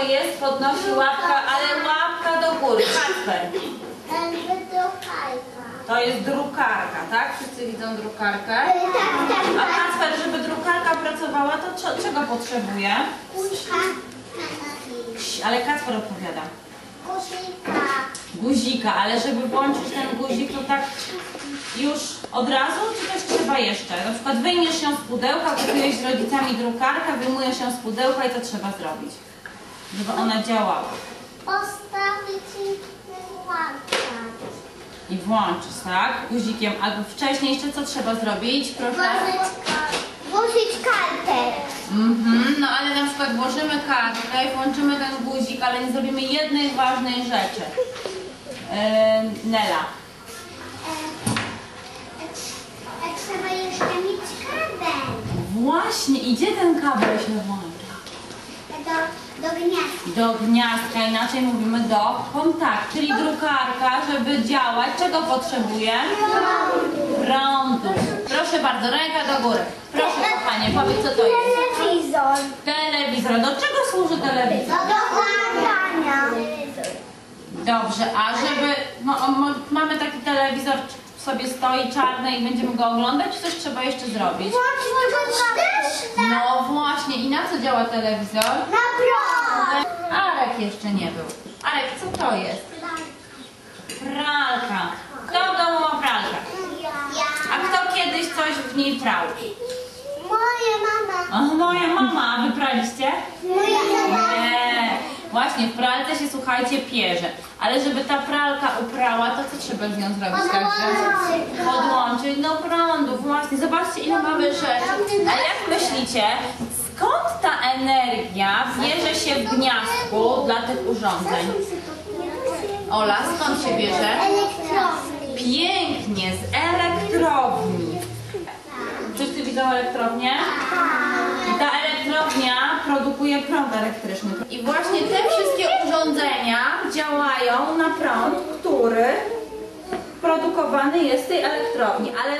to jest? Podnosi łapkę, ale łapka do góry. Kacper. To jest drukarka, tak? Wszyscy widzą drukarkę. A Kacper, żeby drukarka pracowała, to cze- czego potrzebuje? Ś, Ale Kacper odpowiada. Guzika, ale żeby włączyć ten guzik, to tak już od razu, czy też trzeba jeszcze? Na przykład wyjmiesz ją z pudełka, kupujesz z rodzicami drukarkę, wyjmujesz ją z pudełka i co trzeba zrobić? Żeby ona działała. Postawić i włączać. I włączysz, tak? Guzikiem. Albo wcześniej jeszcze co trzeba zrobić? Proszę. Włożyć, włożyć kartę. Mhm, no ale na przykład włożymy kartkę i włączymy ten guzik, ale nie zrobimy jednej ważnej rzeczy. Yy, Nela. E, e, Trzeba jeszcze mieć kabel Właśnie, idzie ten kabel się włącza. Do, do gniazda. Do gniazdka, inaczej mówimy do kontaktu, czyli drukarka, żeby działać, czego potrzebuje? Prądu. Proszę bardzo, ręka do góry. Proszę kochanie, powiedz co to jest. Telewizor. Telewizor. Do czego służy telewizor? Do oglądania. Dobrze, a żeby, no, o, mo- mamy taki telewizor, sobie stoi czarny i będziemy go oglądać, czy coś trzeba jeszcze zrobić? No właśnie, i na co działa telewizor? na prąd. Arek jeszcze nie był. Arek, co to jest? Pralka. Kto w domu ma pralkę? A Ja. kto kiedyś coś w niej prał? Moja mama. O, moja mama, a wy praliście? Moja mama. Nie. Właśnie, w pralce się, słuchajcie, pierze. Ale żeby ta pralka uprała, to co trzeba z nią zrobić? Także podłączyć do prądu. Właśnie, zobaczcie, ile mamy rzeczy. A jak myślicie, skąd ta energia bierze się w gniazdku dla tych urządzeń? Ola, skąd się bierze? Elektrowni. Pięknie, z elektrowni. Wszyscy widzą elektrownię? Produkuje prąd elektryczny. I właśnie te wszystkie urządzenia działają na prąd, który produkowany jest w tej elektrowni. Ale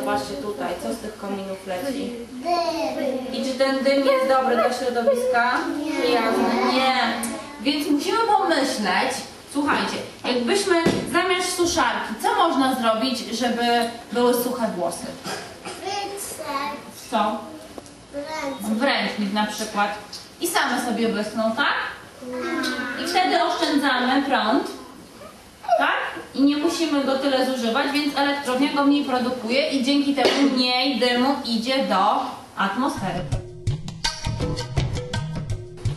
zobaczcie tutaj, co z tych kominów leci. Dym. I czy ten dym jest dobry dla środowiska? Przyjazny? Nie. Więc musimy pomyśleć, słuchajcie, jakbyśmy zamiast suszarki, co można zrobić, żeby były suche włosy? Co? Ręce. W ręcznik na przykład. I same sobie wyschną, tak? I wtedy oszczędzamy prąd, tak? I nie musimy go tyle zużywać, więc elektrownia go mniej produkuje i dzięki temu mniej dymu idzie do atmosfery.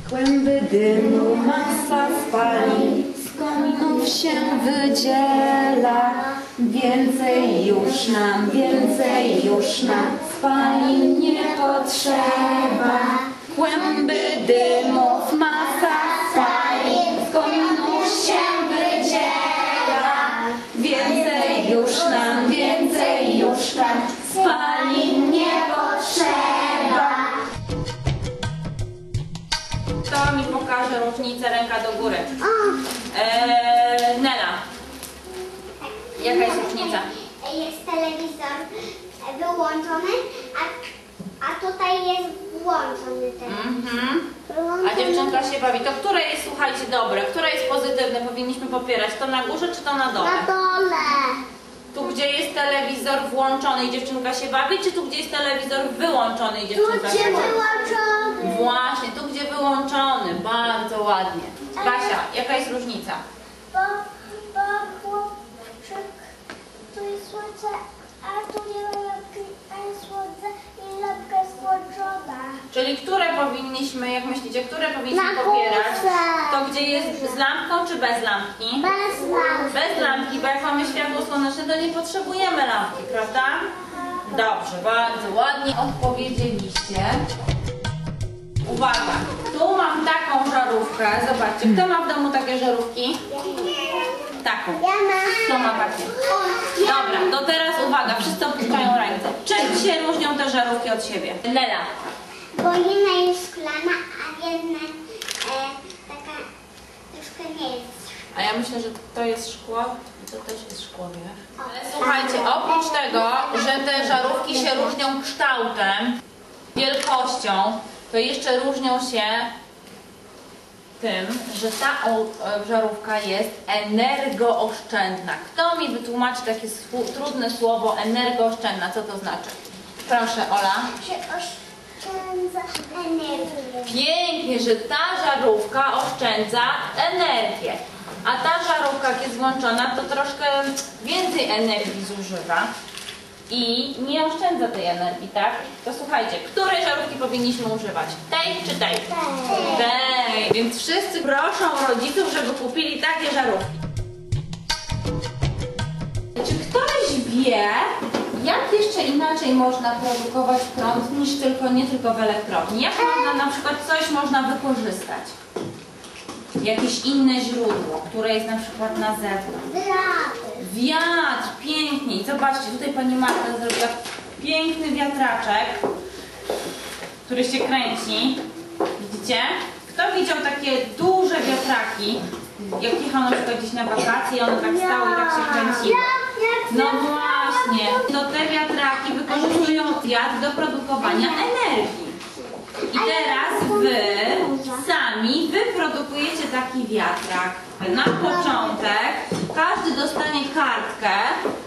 Kłęby dymu masa spali, z kominów się wydziela. Więcej już nam, więcej już nam spalin nie potrzeba. Kłęby dymów masa spali, z kominów się wydziela. Więcej już nam, włączony. Mhm. A dziewczynka się bawi. To które jest, słuchajcie, dobre? Które jest pozytywne? Powinniśmy popierać. To na górze czy to na dole? Na dole. Tu, gdzie jest telewizor włączony i dziewczynka się bawi, czy tu, gdzie jest telewizor wyłączony i Tu dziewczynka gdzie się bawi? wyłączony. Właśnie, tu, gdzie wyłączony. Bardzo ładnie. Basia, jaka jest różnica? Bo, bo chłopczyk, tu jest słońce, a tu nie ma i lampka jest włączona. Czyli które powinniśmy, jak myślicie, które powinniśmy Na popierać? górze. To, gdzie jest z lampką czy bez lampki? Bez lampki. Bez lampki, bo jak mamy światło słoneczne, to nie potrzebujemy lampki, prawda? Dobrze, bardzo ładnie odpowiedzieliście. Uwaga, tu mam taką żarówkę, zobaczcie, kto ma w domu takie żarówki? Taką. Ja mam. Kto ma takie? Dobra, to teraz uwaga, wszyscy opuszczają ręce. Czym się różnią te żarówki od siebie? Lela. Bo jedna jest szklana, a jedna e, taka troszkę nie jest. A ja myślę, że to jest szkło i to też jest szkło, wiesz? Ale słuchajcie, oprócz tego, że te żarówki się różnią kształtem, wielkością, to jeszcze różnią się tym, że ta e, żarówka jest energooszczędna. Kto mi wytłumaczy takie trudne słowo energooszczędna? Co to znaczy? Proszę, Ola. Oszczędza energię. Pięknie, że ta żarówka oszczędza energię. A ta żarówka, jak jest włączona, to troszkę więcej energii zużywa i nie oszczędza tej energii, tak? To słuchajcie, której żarówki powinniśmy używać? Tej czy tej? Tej. Więc wszyscy proszą rodziców, żeby kupili takie żarówki. Czy ktoś wie, jak jeszcze inaczej można produkować prąd niż tylko, nie tylko w elektrowni? Jak można na przykład coś można wykorzystać? Jakieś inne źródło, które jest na przykład na zewnątrz. Wiatr. Wiatr, zobaczcie, tutaj pani Marta zrobiła piękny wiatraczek, który się kręci. Widzicie? Kto widział takie duże wiatraki? Jak jechał na przykład gdzieś na wakacje, one tak stały i tak się kręciły. No właśnie, to te wiatraki wykorzystują wiatr do produkowania energii. I teraz wy sami wyprodukujecie taki wiatrak. Na początek każdy dostanie kartkę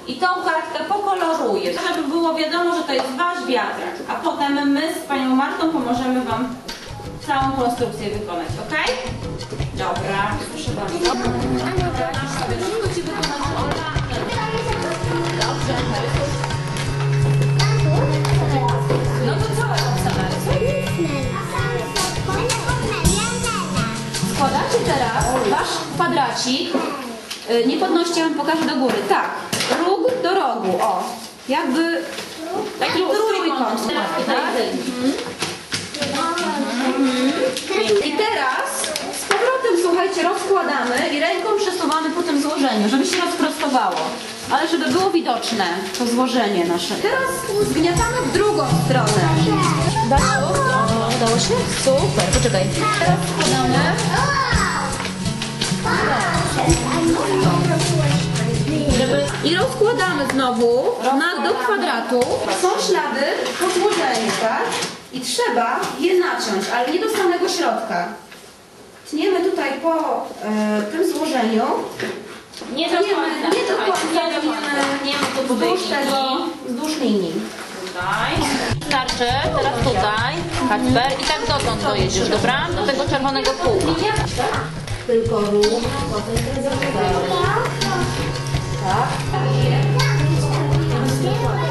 i tą kartkę pokoloruje, żeby było wiadomo, że to jest wasz wiatrak. A potem my z panią Martą pomożemy wam całą konstrukcję wykonać, ok? Dobra, proszę bardzo. Tylko ci wykonać Ola. Dobrze, Składacie teraz wasz kwadracik. Y, Nie podnoście, ja wam pokażę do góry. Tak. Róg do rogu. O. Jakby taki trójkąt. Teraz Tak? I teraz z powrotem, słuchajcie, rozkładamy i ręką przesuwamy po tym złożeniu, żeby się rozprostowało. Ale żeby było widoczne to złożenie nasze. Teraz zgniatamy w drugą stronę. Dało? Udało się? Super, poczekaj. Teraz składamy. I rozkładamy znowu na, do kwadratu. Są ślady po złożeniu, tak? I trzeba je naciąć, ale nie do samego środka. Tniemy tutaj po e, tym złożeniu. Nie do końca. nie do końca, tniemy wzdłuż tego, wzdłuż linii. Tutaj. Starczy, teraz tutaj. Kacper i tak dotąd dojedziesz, dobra? Do tego czerwonego kółka. Tylko ruch, potem dalej. Tak. Teraz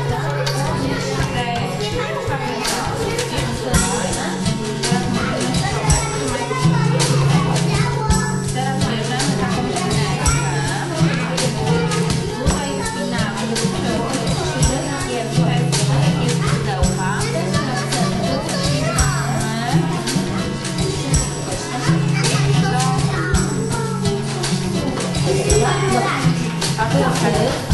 A teraz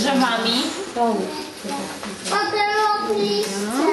drzewami? Potem lotnisko